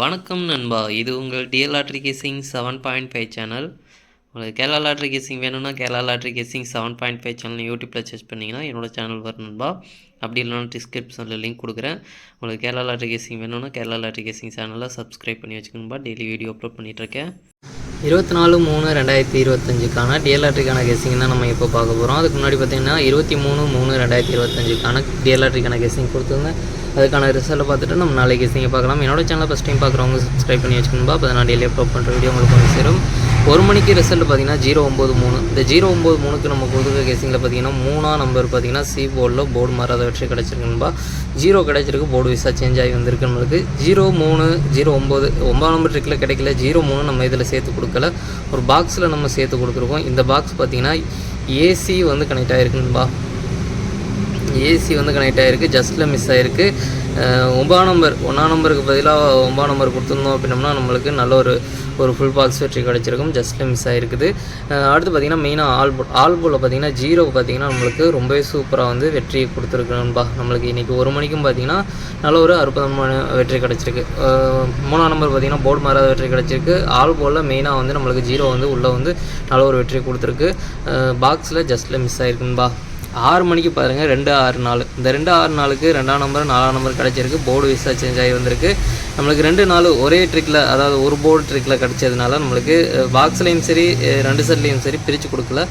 வணக்கம் நண்பா. இது உங்கள் DL lottery guessing seven point five channel. உங்களுக்கு கேரளா லாட்ரி கேசிங் வேணும்னா Kerala lottery guessing seven point five channel யூடியூப்பில் சர்ச் பண்ணிங்கன்னா என்னோட சேனல் வரும் நண்பா. அப்படி இல்லைனா டிஸ்கிரிப்ஷனில் லிங்க் கொடுக்குறேன். உங்களுக்கு கேரளா லாட்ரி கேசிங் வேணும்னா கேரளா லாட்ரி கேசிங் சேனலை சப்ஸ்கிரைப் பண்ணி வச்சுக்கணும்பா டெய்லி வீடியோ அப்லோட் பண்ணிகிட்ருக்கேன் இருபத்தி நாலு மூணு ரெண்டாயிரத்தி இருபத்தஞ்சுக்கான டிஎல்ஆர்டிக்கான கேசிங் தான் நம்ம இப்போ பார்க்க போகிறோம் அதுக்கு முன்னாடி பார்த்தீங்கன்னா இருபத்தி மூணு மூணு ரெண்டாயிரத்தி இருபத்தஞ்சுக்கான டிஎல்ஆர்டிக்கான கேசிங் கொடுத்துருந்தேன். அதுக்கான ரிசல்ட்டை பார்த்துட்டு நம்ம நாளைக்கு கெஸிங்கை பார்க்கலாம். என்னோட சேனலை ஃபஸ்ட் டைம் பார்க்குறவங்க சப்ஸ்கிரைப் பண்ணி வச்சுக்கணும்பா. அப்போ நான் டெய்லி அப்லோட் பண்ணுற வீடியோ உங்களுக்கு வந்து சேரும். ஒரு மணிக்கு ரிசல்ட் பார்த்தீங்கன்னா ஜீரோ ஒம்பது மூணு. இந்த ஜீரோ ஒம்பது மூணுக்கு நம்ம கொடுக்குற கேசிங்கில் பார்த்தீங்கன்னா மூணாம் நம்பர் பார்த்தீங்கன்னா சி போர்டில் போர்டு மாறாத வெற்றி கிடச்சிருக்குன்பா ஜீரோ கிடச்சிருக்கு போர்டு விசா சேஞ்ச் ஆகி வந்திருக்கு நம்மளுக்கு. ஜீரோ மூணு ஜீரோ ஒம்பது ஒன்பதாம் நம்பர் ட்ரிக்கில் கிடைக்கல. ஜீரோ மூணு நம்ம இதில் சேர்த்து கொடுக்கல. ஒரு பாக்ஸில் நம்ம சேர்த்து கொடுத்துருக்கோம். இந்த பாக்ஸ் பார்த்தீங்கன்னா ஏசி வந்து கனெக்ட் ஆகிருக்குன்பா ஏசி வந்து கனெக்ட் ஆகிருக்கு ஜஸ்ட்டில் மிஸ் ஆகிருக்கு ஒன்பதாம் நம்பர் ஒன்றாம் நம்பருக்கு பதிலாக ஒன்பதாம் நம்பர் கொடுத்துருந்தோம் அப்படின்னம்னா நம்மளுக்கு நல்ல ஒரு ஒரு ஃபுல் பாக்ஸ் வெற்றி கிடச்சிருக்கும். ஜஸ்ட்டில் மிஸ் ஆகிருக்குது அடுத்து பார்த்திங்கன்னா மெயினாக ஆல் ஆல்போவில் பார்த்தீங்கன்னா ஜீரோ பார்த்திங்கன்னா நம்மளுக்கு ரொம்பவே சூப்பராக வந்து வெற்றி கொடுத்துருக்கணும்பா நம்மளுக்கு இன்றைக்கி ஒரு மணிக்கும் பார்த்திங்கன்னா நல்ல ஒரு அற்புதமான வெற்றி கிடச்சிருக்கு. மூணாம் நம்பர் பார்த்திங்கன்னா போர்டு மாறாத வெற்றி கிடச்சிருக்கு. ஆல்போவில் மெயினாக வந்து நம்மளுக்கு ஜீரோ வந்து உள்ளே வந்து நல்ல ஒரு வெற்றி கொடுத்துருக்கு. பாக்ஸில் ஜஸ்ட்டில் மிஸ் ஆகிருக்குன்பா ஆறு மணிக்கு பாருங்கள் ரெண்டு ஆறு நாலு. இந்த ரெண்டு ஆறு நாளுக்கு ரெண்டாம் நம்பர் நாலாம் நம்பர் கிடச்சிருக்கு. போர்டு விசா சேஞ்ச் ஆகி வந்திருக்கு. நம்மளுக்கு ரெண்டு நாள் ஒரே ட்ரிக்கில் அதாவது ஒரு போர்டு ட்ரிக்கில் கிடச்சதுனால நம்மளுக்கு பாக்ஸ்லேயும் சரி ரெண்டு செட்லேயும் சரி பிரித்து கொடுக்கல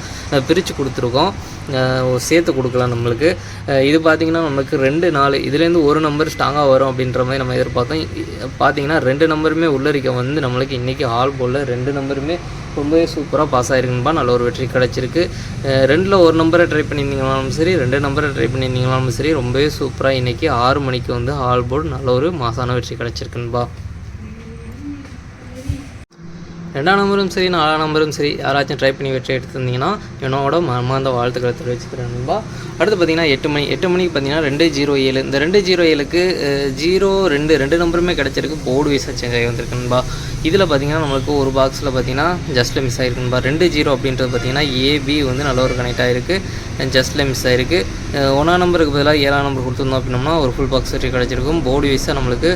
பிரித்து கொடுத்துருக்கோம். சேர்த்து கொடுக்கலாம் நம்மளுக்கு. இது பார்த்திங்கன்னா நம்மளுக்கு ரெண்டு நாள் இதுலேருந்து ஒரு நம்பர் ஸ்ட்ராங்காக வரும் அப்படின்ற மாதிரி நம்ம எதிர்பார்த்தோம். பார்த்திங்கன்னா பார்த்தீங்கன்னா ரெண்டு நம்பருமே உள்ளரிக்க வந்து நம்மளுக்கு இன்றைக்கி ஆல் போலில் ரெண்டு நம்பருமே ரொம்பவே சூப்பராக பாஸ் ஆகிருக்குன்பா நல்ல ஒரு வெற்றி கிடச்சிருக்கு. ரெண்டில் ஒரு நம்பரை ட்ரை பண்ணியிருந்தீங்களாலும் சரி ரெண்டு நம்பரை ட்ரை பண்ணியிருந்தீங்களாலும் சரி ரொம்பவே சூப்பராக இன்றைக்கி ஆறு மணிக்கு வந்து ஆல் போர்டு நல்ல ஒரு மாசான வெற்றி கிடச்சிருக்குன்பா. ரெண்டாம் நம்பரும் சரி நாலாம் நம்பரும் சரி யாராச்சும் ட்ரை பண்ணி வெற்றி எடுத்திருந்தீங்கன்னா என்னோட மனமார்ந்த வாழ்த்துக்களை தெரிவிச்சுக்கிறேன் நண்பா. அடுத்து பார்த்தீங்கன்னா எட்டு மணி எட்டு மணிக்கு பார்த்தீங்கன்னா ரெண்டு ஜீரோ ஏழு. இந்த ரெண்டு ஜீரோ ஏழுக்கு ஜீரோ ரெண்டு ரெண்டு நம்பருமே கிடச்சிருக்கு. போர்டு வீசா சேஞ்ச் ஆகி வந்திருக்குன்பா இதில் பார்த்தீங்கன்னா நம்மளுக்கு ஒரு பாக்ஸில் பார்த்தீங்கன்னா ஜஸ்ட்டில் மிஸ் ஆகிருக்குன்பா ரெண்டு ஜீரோ அப்படின்றது பார்த்தீங்கன்னா ஏபி வந்து நல்ல ஒரு கனெக்ட் ஆகிருக்கு ஜஸ்ட்டில் மிஸ் ஆகிருக்கு ஒன்றாம் நம்பருக்கு பதிலாக ஏழாம் நம்பர் கொடுத்துருந்தோம் அப்படின்னோம்னா ஒரு ஃபுல் பாக்ஸ் வெற்றி கிடச்சிருக்கும். போர்டு வீஸாக நம்மளுக்கு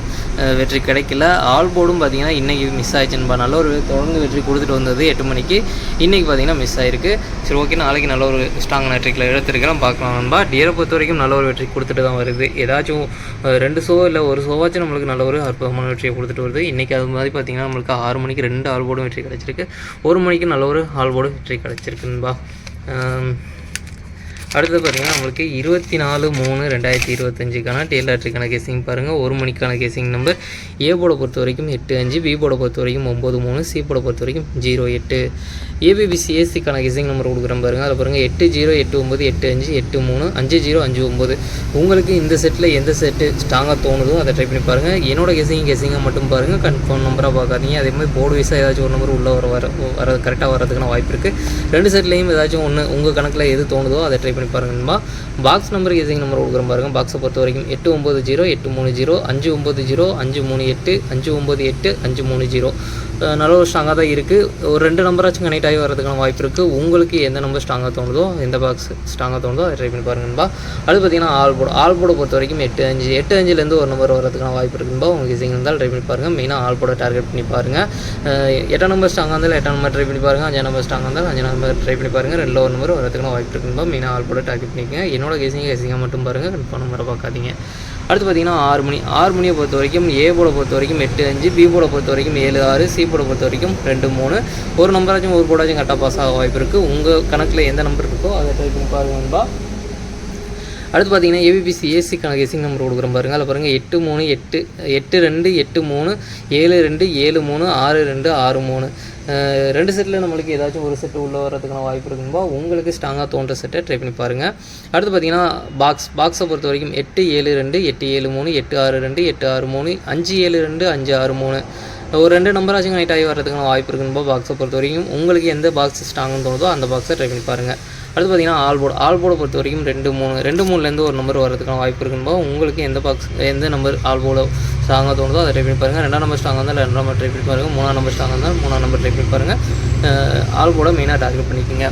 வெற்றி கிடைக்கல. ஆல் போர்டும் பார்த்தீங்கன்னா இன்றைக்கி மிஸ் ஆயிடுச்சுன்பா நல்ல ஒரு தொடர்ந்து வெற்றி கொடுத்துட்டு வந்தது எட்டு மணிக்கு. இன்றைக்கி பார்த்தீங்கன்னா மிஸ் ஆயிருக்கு. சரி ஓகே நாளைக்கு நல்ல ஒரு ஸ்ட்ராங் நெட்ரிக்கில் எடுத்துருக்கலாம் பார்க்கலாம் நண்பா. டியரை பொறுத்த வரைக்கும் நல்ல ஒரு வெற்றி கொடுத்துட்டு தான் வருது. ஏதாச்சும் ரெண்டு ஷோ இல்லை ஒரு ஷோவாச்சும் நம்மளுக்கு நல்ல ஒரு அற்புதமான வெற்றியை கொடுத்துட்டு வருது. இன்றைக்கி அது மாதிரி பார்த்தீங்கன்னா நம்மளுக்கு ஆறு மணிக்கு ரெண்டு ஆல் போர்டும் வெற்றி கிடச்சிருக்கு. ஒரு மணிக்கு நல்ல ஒரு ஆல் போர்டு வெற்றி கிடச்சிருக்கு நண்பா. அடுத்து பார்த்தீங்கன்னா நம்மளுக்கு இருபத்தி நாலு மூணு ரெண்டாயிரத்தி இருபத்தஞ்சுக்கான டெய்லாட்ரிக்கான கேசிங் பாருங்கள் ஒரு மணிக்கான கேசிங் நம்பர் ஏ பொறுத்த வரைக்கும் எட்டு அஞ்சு பி போர்டை பொறுத்த வரைக்கும் ஒம்பது மூணு சி பொறுத்த வரைக்கும் ஜீரோ எட்டு. ஏபிபிசி ஏசிக்கான கேசிங் நம்பர் கொடுக்குறேன் பாருங்கள் அதில் பாருங்கள் எட்டு ஜீரோ எட்டு ஒம்பது எட்டு அஞ்சு எட்டு மூணு அஞ்சு ஜீரோ அஞ்சு ஒம்பது உங்களுக்கு இந்த செட்டில் எந்த செட்டு ஸ்ட்ராங்காக தோணுதோ அதை ட்ரை பண்ணி பாருங்கள் என்னோட கெசிங் கெசிங்காக மட்டும் பாருங்கள் கன்ஃபார்ம் நம்பராக பார்க்காதீங்க. அதே மாதிரி போர்டு வைஸாக ஏதாச்சும் ஒரு நம்பர் உள்ளே வர வர வர கரெக்டாக வரதுக்கான வாய்ப்பு இருக்குது ரெண்டு செட்லேயும் ஏதாச்சும் ஒன்று உங்கள் கணக்கில் எது தோணுதோ அதை ட்ரை பண்ணி பாருங்கம்மா பாக்ஸ் நம்பர் கெசிங் நம்பர் கொடுக்குறோம் பாருங்கள் பாக்ஸை பொறுத்த வரைக்கும் எட்டு ஒம்பது ஜீரோ எட்டு மூணு ஜீரோ அஞ்சு ஒம்பது ஜீரோ அஞ்சு மூணு எட்டு அஞ்சு ஒம்பது எட்டு அஞ்சு மூணு ஜீரோ. நல்ல ஒரு ஸ்ட்ராங்காக தான் இருக்குது ஒரு ரெண்டு நம்பராச்சும் கனெக்ட் ஆகி வரதுக்கான வாய்ப்பு இருக்குது உங்களுக்கு எந்த நம்பர் ஸ்ட்ராங்காக தோணுதோ எந்த பாக்ஸ் ஸ்ட்ராங்காக தோணுதோ அதை ட்ரை பண்ணி பாருங்கன்பா அது பார்த்தீங்கன்னா ஆல் போர்டு ஆல் போர்டை பொறுத்த வரைக்கும் எட்டு அஞ்சு எட்டு அஞ்சுலேருந்து ஒரு நம்பர் வரதுக்கான வாய்ப்பு இருக்குன்பா உங்களுக்கு கெசிங் இருந்தால் ட்ரை பண்ணி பாருங்கள் மெயினாக ஆல் போர்டை டார்கெட் பண்ணி பாருங்கள் எட்டாம் நம்பர் ஸ்ட்ராங்காக இருந்தாலும் எட்டாம் நம்பர் ட்ரை பண்ணி பாருங்கள் அஞ்சாம் நம்பர் ஸ்ட்ராங்காக இருந்தாலும் அஞ்சாம் நம்பர் ட்ரை பண்ணி பாருங்கள் ரெண்டில் ஒரு நம்பர் வரதுக்கான வாய்ப்பு இருக்குன்பா மெயினாக ஆல் போர்டை டார்கெட் பண்ணிக்கங்க என்னோட கேசிங்க கேசிங்க மட்டும் பாருங்கள் கன்ஃபார்ம் நம்பரை பார்க்காதீங்க அடுத்து பார்த்தீங்கன்னா ஆறு மணி ஆறு மணியை பொறுத்த வரைக்கும் ஏ போட பொறுத்த வரைக்கும் எட்டு அஞ்சு பி போட பொறுத்த வரைக்கும் ஏழு ஆறு சி போட பொறுத்த வரைக்கும் ரெண்டு மூணு. ஒரு நம்பராச்சும் ஒரு போர்டாச்சும் கரெக்டாக பாஸ் ஆக வாய்ப்பு இருக்குது உங்கள் கணக்கில் எந்த நம்பர் இருக்கோ அதை டைப் பண்ணி பாருங்க நண்பா. அடுத்து பார்த்தீங்கன்னா ஏபிபிசி ஏசிக்கான கெசிங் நம்பர் கொடுக்குறேன் பாருங்கள் அதில் பாருங்கள் எட்டு மூணு எட்டு எட்டு ரெண்டு எட்டு மூணு ஏழு ரெண்டு ஏழு மூணு ஆறு ரெண்டு ஆறு மூணு. ரெண்டு செட்டில் நம்மளுக்கு ஏதாச்சும் ஒரு செட்டு உள்ளே வரதுக்கான வாய்ப்பு இருக்கும்போது உங்களுக்கு ஸ்ட்ராங்காக தோன்ற செட்டை ட்ரை பண்ணி பாருங்கள் அடுத்து பார்த்தீங்கன்னா பாக்ஸ் பாக்ஸை பொறுத்த வரைக்கும் எட்டு ஏழு ரெண்டு எட்டு ஏழு மூணு எட்டு ஆறு ரெண்டு எட்டு ஆறு மூணு அஞ்சு ஏழு ரெண்டு அஞ்சு ஆறு மூணு. ஒரு ரெண்டு நம்பராச்சும் நைட் ஆகி வரதுக்கான வாய்ப்பு இருக்கும்போது பாக்ஸை பொறுத்த வரைக்கும் உங்களுக்கு எந்த பாக்ஸ் ஸ்ட்ராங்குன்னு தோணுதோ அந்த பாக்ஸை ட்ரை பண்ணி பாருங்கள் அடுத்து பார்த்தீங்கன்னா ஆல் போர்டு. ஆல் போர்டை பொறுத்த வரைக்கும் ரெண்டு மூணு ரெண்டு மூணுலேருந்து ஒரு நம்பர் வரதுக்கான வாய்ப்பு இருக்குன்பா உங்களுக்கு எந்த பாக்ஸ் எந்த நம்பர் ஆல் போர்டு ஸ்ட்ராங்காக தோணுதோ அதை ட்ரை பண்ணி பாருங்கள் ரெண்டாம் நம்பர் ஸ்ட்ராங்காக இருந்தால் ரெண்டாம் நம்பர் ட்ரை பண்ணி பாருங்கள் மூணாம் நம்பர் ஸ்ட்ராங்காக இருந்தால் மூணாம் நம்பர் ட்ரை பண்ணி பாருங்கள் ஆல் போர்டை மெயினாக டார்கெட் பண்ணிக்கோங்க.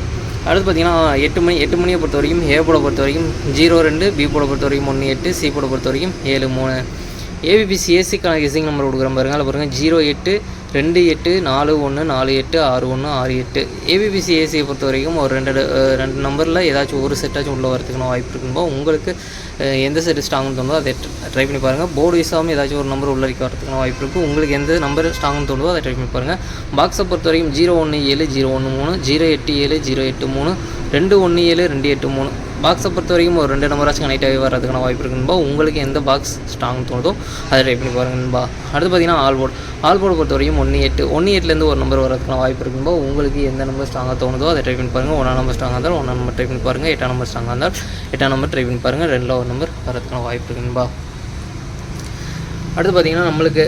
அடுத்து பார்த்தீங்கன்னா எட்டு மணி எட்டு மணியை பொறுத்த வரைக்கும் ஏ போட பொறுத்த வரைக்கும் ஜீரோ ரெண்டு பி போட பொறுத்த வரைக்கும் ஒன்று எட்டு சி போட பொறுத்த வரைக்கும் ஏழு மூணு. ஏபிபிசி ஏசிக்கான கெஸிங் நம்பர் கொடுக்குற பாருங்க. அதில் பாருங்கள் ஜீரோ எட்டு ரெண்டு எட்டு நாலு ஒன்று நாலு எட்டு ஆறு ஒன்று ஆறு எட்டு. ஏபிபிசி ஏசியை பொறுத்த வரைக்கும் ஒரு ரெண்டு ரெண்டு நம்பரில் ஏதாச்சும் ஒரு செட்டாச்சும் உள்ளே வரதுக்கான வாய்ப்பு இருக்கும்போது உங்களுக்கு எந்த செட் ஸ்ட்ராங்னு தோணுதோ அதை ட்ரை பண்ணி பாருங்கள் போர்டு வைஸாகவும் ஏதாச்சும் ஒரு நம்பர் உள்ள வரதுக்கான வாய்ப்பு இருக்குது உங்களுக்கு எந்த நம்பர் ஸ்ட்ராங்னு தோணுதோ அதை ட்ரை பண்ணி பாருங்கள் பாக்ஸை பொறுத்த வரைக்கும் ஜீரோ ஒன்று ஏழு ஜீரோ ஒன்று மூணு ஜீரோ எட்டு ஏழு ஜீரோ எட்டு மூணு ரெண்டு ஒன்று ஏழு ரெண்டு எட்டு மூணு. பாக்ஸை பொறுத்த வரைக்கும் ஒரு ரெண்டு நம்பராச்சும் கனெக்ட் ஆகி வரதுக்கான வாய்ப்பு இருக்குன்பா. உங்களுக்கு எந்த பாக்ஸ் ஸ்ட்ராங் தோணுதோ அதை ட்ரை பண்ணி பாருங்கன்பா. அடுத்து பார்த்தீங்கன்னா ஆல் போர்டு ஆல் போர்டு பொறுத்த வரைக்கும் ஒன்று எட்டு ஒன்று எட்டுலேருந்து ஒரு நம்பர் வரதுக்கான வாய்ப்பு இருக்குன்பா. உங்களுக்கு எந்த நம்பர் ஸ்ட்ராங்காக தோணுதோ அதை ட்ரை பண்ணி பாருங்கள் ஒன்றாம் நம்பர் ஸ்ட்ராங்காக இருந்தால் ஒன்றாம் நம்பர் ட்ரை பண்ணி பாருங்கள் எட்டாம் நம்பர் ஸ்ட்ராங்காக இருந்தால் எட்டாம் நம்பர் ட்ரை பண்ணி பாருங்கள் ரெண்டில் ஒரு நம்பர் வரதுக்கான வாய்ப்பு இருக்குன்பா. அடுத்து பார்த்தீங்கன்னா நம்மளுக்கு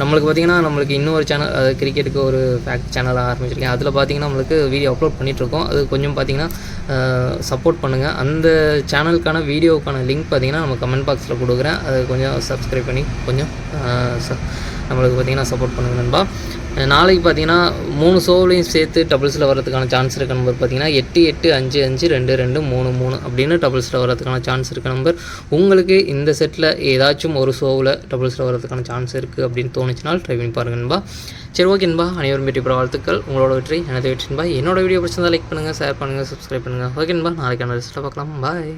நம்மளுக்கு பார்த்தீங்கன்னா நம்மளுக்கு இன்னொரு சேனல் அது கிரிக்கெட்டுக்கு ஒரு ஃபேக்ட் சேனல் ஆரம்பிச்சிருக்கேன். அதில் பார்த்தீங்கன்னா நம்மளுக்கு வீடியோ அப்லோட் பண்ணிகிட்ருக்கோம் அது கொஞ்சம் பார்த்தீங்கன்னா சப்போர்ட் பண்ணுங்கள் அந்த சேனலுக்கான வீடியோவுக்கான லிங்க் பார்த்தீங்கன்னா நம்ம கமெண்ட் பாக்ஸில் கொடுக்குறேன். அது கொஞ்சம் சப்ஸ்கிரைப் பண்ணி கொஞ்சம் ச- நம்மளுக்கு பார்த்தீங்கன்னா சப்போர்ட் பண்ணுங்க நண்பா. நாளைக்கு பார்த்தீங்கன்னா மூணு ஷோவிலையும் சேர்த்து டபுள்ஸில் வரதுக்கான சான்ஸ் இருக்க நம்பர் பார்த்தீங்கன்னா எட்டு எட்டு அஞ்சு அஞ்சு ரெண்டு ரெண்டு மூணு மூணு அப்படின்னு டபுள்ஸில் வரதுக்கான சான்ஸ் இருக்க நம்பர் உங்களுக்கு இந்த செட்டில் ஏதாச்சும் ஒரு ஷோவில் டபுள்ஸில் வரதுக்கான சான்ஸ் இருக்குது அப்படின்னு தோணுச்சுனால் ட்ரை பண்ணி பாருங்கன்பா சரி ஓகேன்பா அனைவரும் வெற்றி பெற வாழ்த்துக்கள். உங்களோட வெற்றி எனது வெற்றின்பா என்னோட வீடியோ பிடிச்சிருந்தா லைக் பண்ணுங்கள் ஷேர் பண்ணுங்கள் சப்ஸ்கிரைப் பண்ணுங்கள் ஓகேன்பா நாளைக்கான ரிசல்ட்டை பார்க்கலாம். பாய்